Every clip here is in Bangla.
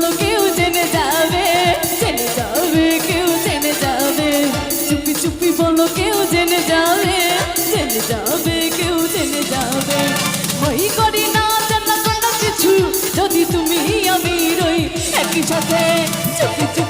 চলো কেউ জেনে যাবে? জেনে যাবে, কেউ জেনে যাবে। চুপি চুপি বলো, কেউ জেনে যাবে? জেনে যাবে, কেউ জেনে যাবে। ভয় করি না, জানা কোনো কিছু। চুপি চুপি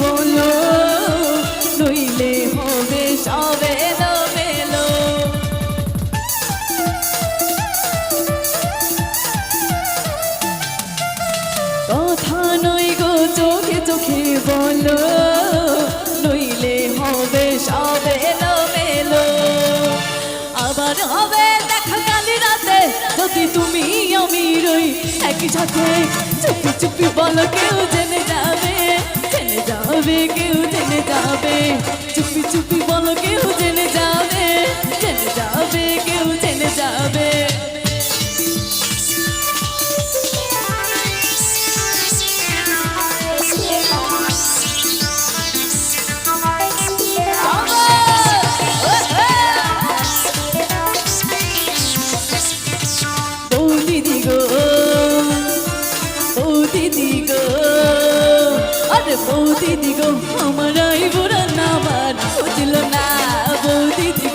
বলো নইলে হবে সবে মেলো কথা নয় গো, চোখে চোখে বলো, নইলে হবে সবে মেলো আবার হবে দেখা কালি রাতে, যদি তুমি আমি রই একই সাথে, চুপি চুপি বলো কেউ জেনে যাবে। যাবে কেউ জেনে যাবে চুপি চুপি বলো কেউ বৌ দিদি আমার বুড়ো নামার। বুঝল না বৌ দিদি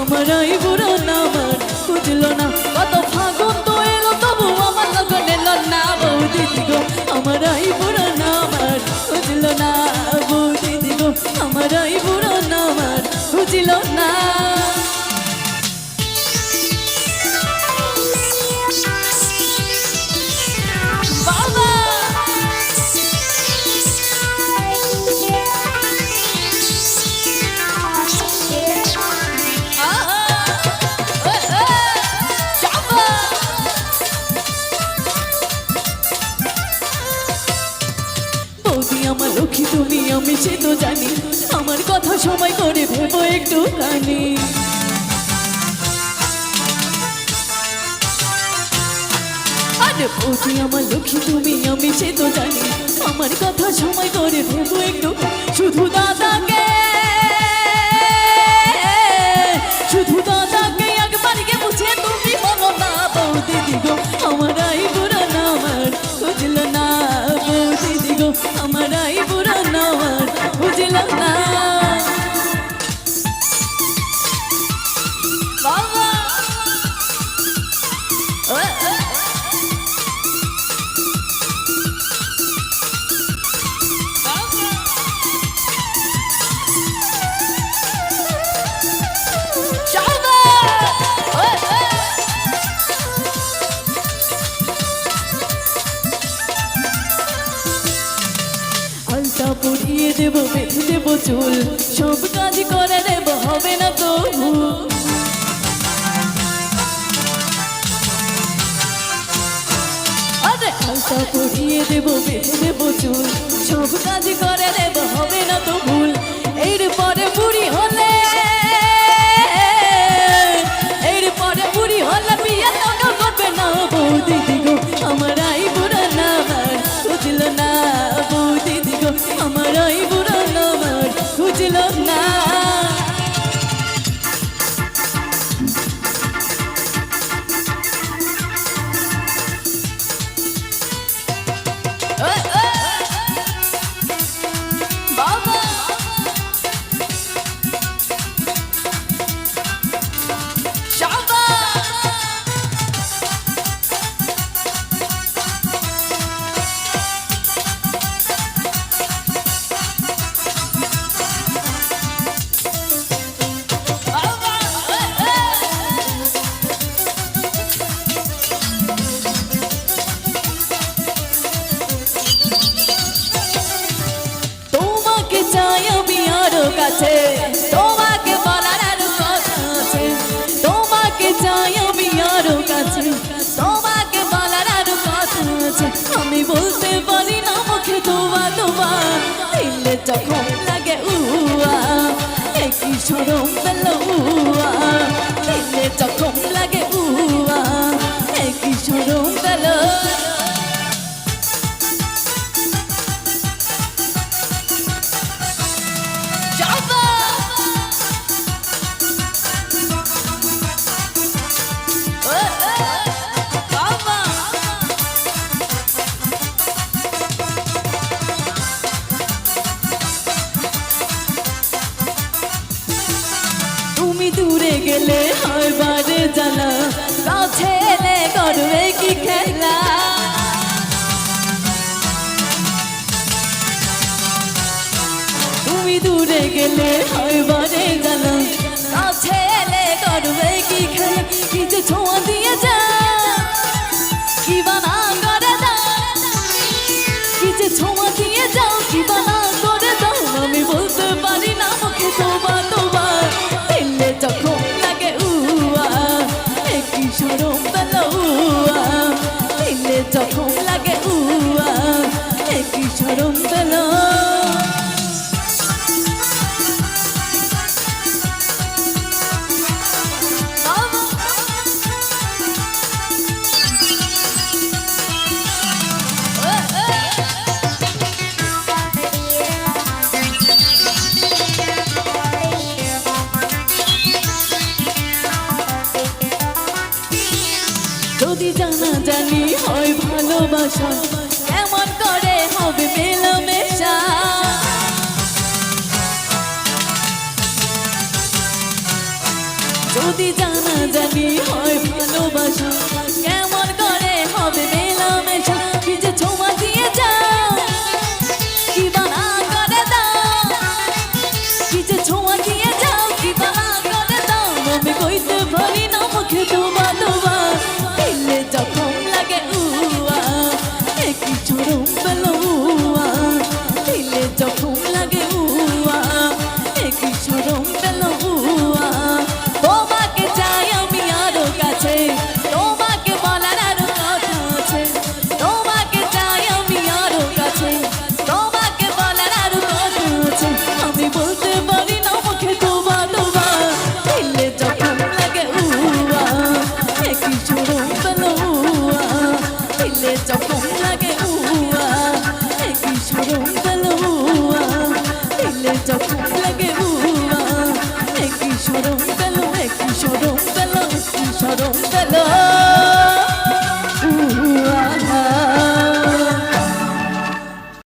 আমার বুড়ো নামার। বুঝল না, কত ফাগুন তো এলো তবু আমার লগন না আমার এই একটু আমার লক্ষ্মী তুমি আমি সে তো জানি। আমার কথা সময় করে ভেবো একটু। শুধু দাদাকে পরিয়ে দেবো, বেঁধে দেবো চুল। সব কাজ করে দেবো হবে না তো আলতা বেঁধে দেবো চুল। সব কাজ করে দেবো হবে না দুবা দিলে যখন লাগে উয়া একই সরম পেল উয়া তুমি দূরে গেলে হয় জানা কাছে এলে করবে কি খেলা? তুমি দূরে গেলে হয় জানা কাছে এলে করবে কি খেলা? কিছু ছোঁয়া যখন লাগে উয়া একই সরম বেলা ভালোবাসা। কেমন করে হবে মেলামেশা। যদি জানা জানি হয় ভালোবাসা কেমন করে হবে যখন লাগে উয়া একই সরম পেল উয়া দিলে যখন লাগে উয়া চরম পেল